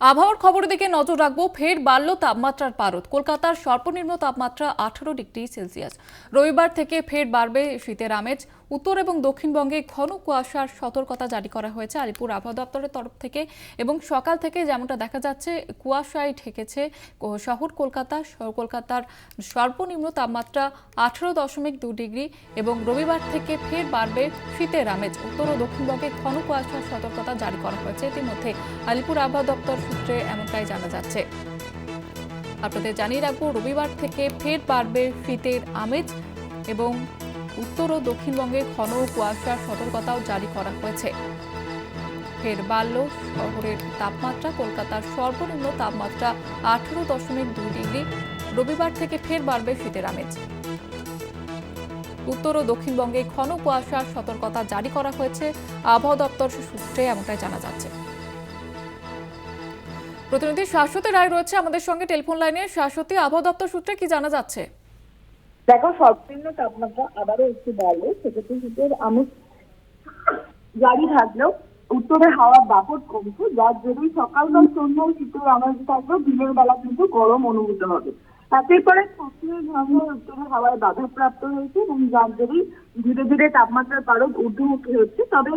আবহাওয়ার খবরের দিকে নজর রাখব। ফের বাড়ল তাপমাত্রার পারদ। কলকাতার সর্বনিম্ন তাপমাত্রা আঠারো ডিগ্রি সেলসিয়াস। রবিবার থেকে ফের বাড়বে শীতের আমেজ। উত্তর এবং দক্ষিণবঙ্গে ঘন কুয়াশার সতর্কতা জারি করা হয়েছে আলিপুর আবহাওয়া দপ্তরের তরফ থেকে এবং সকাল থেকে যেমনটা দেখা যাচ্ছে, কুয়াশায় ঢেকেছে ক- শহর কলকাতা। কলকাতার সর্বনিম্ন তাপমাত্রা আঠারো দশমিক দু ডিগ্রি এবং রবিবার থেকে ফের বাড়বে শীতের আমেজ উত্তর ও দক্ষিণবঙ্গে ঘন কুয়াশার সতর্কতা জারি করা হয়েছে। ইতিমধ্যে আলিপুর আবহাওয়া দপ্তর সূত্রে এমনটাই জানা যাচ্ছে। আপনাদের জানিয়ে রাখব, রবিবার থেকে ফের বাড়বে শীতের আমেজ এবং উত্তর ও দক্ষিণবঙ্গে ঘন কুয়াশার সতর্কতাও জারি করা হয়েছে। ফের বাড়ল শহরের তাপমাত্রা। কলকাতার সর্বনিম্ন তাপমাত্রা আঠারো দশমিক দুই ডিগ্রি। রবিবার থেকে ফের বাড়বে শীতের আমেজ। উত্তর ও দক্ষিণবঙ্গে ঘন কুয়াশার সতর্কতা জারি করা হয়েছে। আবহাওয়া দপ্তর সূত্রে এমনটাই জানা যাচ্ছে। প্রতিনিধি শাশ্বতী রায় রয়েছে আমাদের সঙ্গে টেলিফোন লাইনে। শাশ্বতী, আবহাওয়া দপ্তর সূত্রে কি জানা যাচ্ছে? দেখো, সর্বনিম্ন তাপমাত্রা আবারও একটু বাড়লো। সেক্ষেত্রে শীতের আমেজ জারি থাকলেও উত্তরে হাওয়ার দাপট কমছে। যার সকাল সকালবেলা সন্ধ্যায় শীতের আমেজ থাকলেও দিনের বেলা কিন্তু গরম অনুভূত হবে। তাতেই পরে পশ্চিমের ঝঞ্ঝা উত্তরে হাওয়ায় বাধাপ্রাপ্ত হয়েছে এবং যার ধীরে ধীরে তাপমাত্রার পারদ ঊর্ধ্বমুখী হচ্ছে। তবে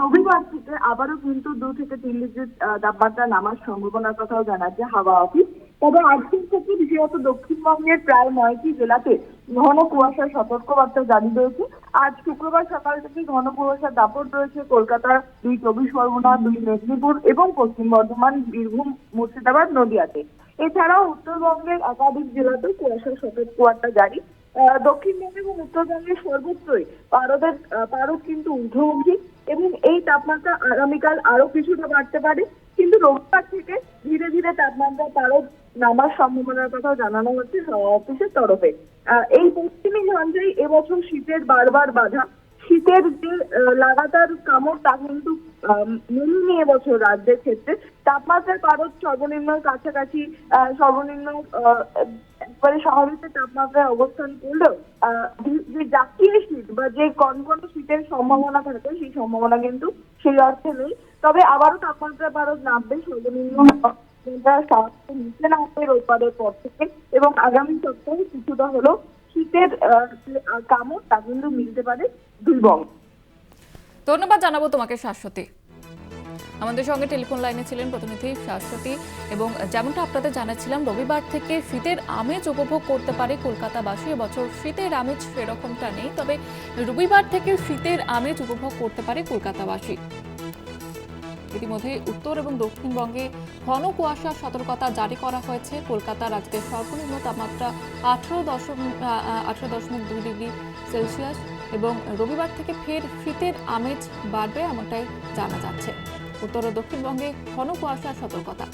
রবিবার থেকে আবারও কিন্তু দু থেকে তিন ডিগ্রি তাপমাত্রা নামার সম্ভাবনার কথাও জানাচ্ছে হাওয়া অফিস। তবে আজকের থেকে বিশেষত দক্ষিণবঙ্গের প্রায় নয়টি জেলাতে ঘন কুয়াশার সতর্কবার্তা জারি রয়েছে, আজ শুক্রবার সকাল থেকে ঘন কুয়াশার দাপট রয়েছে কলকাতার দুই চব্বিশ পরগনা, দুই মেদিনীপুর এবং পশ্চিম বর্ধমান, বীরভূম, মুর্শিদাবাদ, নদিয়াতে। এছাড়াও উত্তরবঙ্গের একাধিক জেলাতেও কুয়াশার সতর্কবার্তা জারি। আহ, দক্ষিণবঙ্গ এবং উত্তরবঙ্গের সর্বত্রই পারদের পারদ কিন্তু ঊর্ধ্বমুখী এবং এই তাপমাত্রা আগামীকাল আরও কিছুটা বাড়তে পারে। কিন্তু রবিবার থেকে ধীরে ধীরে তাপমাত্রা পারদ নামার সম্ভাবনার কথাও জানানো হচ্ছে হাওয়া অফিসের তরফে। এই পশ্চিমী ঝঞ্ঝাই এবছর শীতের বারবার বাধা। শীতের যে লাগাতার কামড় তা কিন্তু আম, মেলেনি এবছর রাজ্যের ক্ষেত্রে। তাপমাত্রার পারদ সর্বনিম্ন কাছাকাছি সর্বনিম্ন একবারে স্বাভাবিক তাপমাত্রায় অবস্থান করলেও যে- জাতীয় শীত বা যে কনকনে শীতের সম্ভাবনা থাকে সেই সম্ভাবনা কিন্তু সেই অর্থে নেই। তবে আবারও তাপমাত্রা পারদ নামবে সর্বনিম্ন নিচে নামবে রোববারের পর থেকে এবং আগামী সপ্তাহে কিছুটা হলেও শীতের কামড় তা কিন্তু মিলতে পারে দুই বঙ্গ। ধন্যবাদ জানাব তোমাকে, শাশ্বতী। আমাদের সঙ্গে টেলিফোন লাইনে ছিলেন প্রতিনিধি শাশ্বতী এবং যেমনটা আপনাদের জানাচ্ছিলাম, রবিবার থেকে শীতের আমেজ উপভোগ করতে পারে কলকাতাবাসী। এবছর শীতের আমেজ সেরকমটা নেই, তবে রবিবার থেকে শীতের আমেজ উপভোগ করতে পারে কলকাতাবাসী। ইতিমধ্যে উত্তর এবং দক্ষিণবঙ্গে ঘন কুয়াশার সতর্কতা জারি করা হয়েছে। কলকাতার আজকে সর্বনিম্ন তাপমাত্রা আঠারো দশমিক আঠারো দশমিক দুই ডিগ্রি সেলসিয়াস। এবং রবিবার থেকে ফের শীতের আমেজ বাড়বে এমনটাই জানা যাচ্ছে। উত্তর ও দক্ষিণবঙ্গে ঘন কুয়াশার সতর্কতা।